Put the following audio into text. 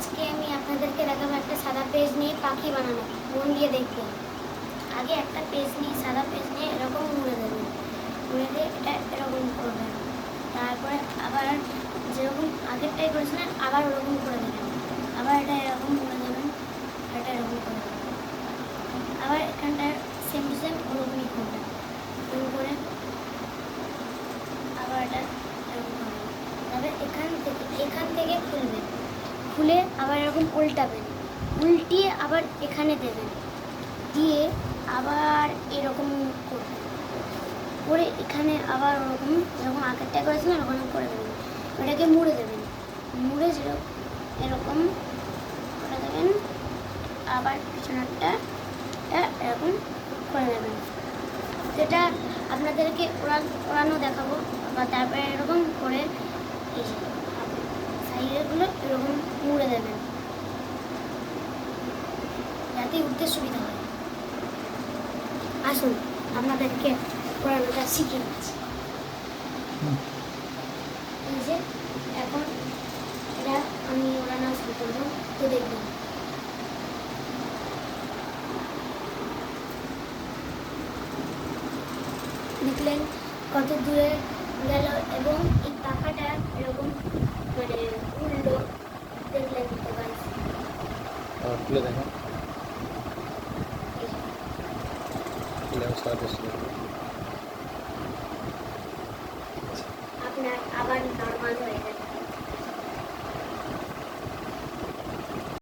আজকে আমি আপনাদেরকে দেখাবো একটা সাদা পেজ নিয়ে পাখি বানানো। মন দিয়ে দেখবেন আগে একটা পেজ নিয়ে, সাদা পেজ নিয়ে এরকম মুড়ে দেবেন মুড়ে দিয়ে এটা এরকম করবেন তারপরে আবার যেরকম আগেরটাই করেছিলেন, আবার ওরকম করে দেবেন। আবার এটা এরকম করে দেবেন, এটা এরকম করে দেবেন। আবার এখানটা সেম টু সেম ওরকমই করবেন এরকম করে আবার এটা এরকম করবেন তবে এখান থেকে এখান থেকে খুলবেন খুলে আবার এরকম উল্টাবেন। উল্টিয়ে আবার এখানে দেবেন। দিয়ে আবার এরকম করবেন। করে এখানে আবার ওরকম যেরকম আগেরটা করেছিলেন ওরকম করে দেবেন। ওটাকে মুড়ে দেবেন। মুড়ে যেরকম, এরকম করে দেবেন। আবার পিছনেরটা এরকম করে দেবেন। যেটা আপনাদেরকে ওড়ান ওড়ানো দেখাবো, বা তারপরে এরকম করে এই যে সাইডেরগুলো এরকম মুড়ে দেবেন যাতে উঠতে সুবিধা হয়। আসুন আপনাদেরকে পড়ানোটা শিখিয়ে দিচ্ছি। এই যে এখন এটা আমি ওড়ানো শুরু করব তো দেখবেন দেখলেন কত দূরে গেল এবং এই পাখাটা এরকম মানে উল্টো দেখলেন তো guys। আবার দেখো এই যে, খুলে স্টার্ট হচ্ছে আপনার আবার নর্মাল হয়ে গেছে।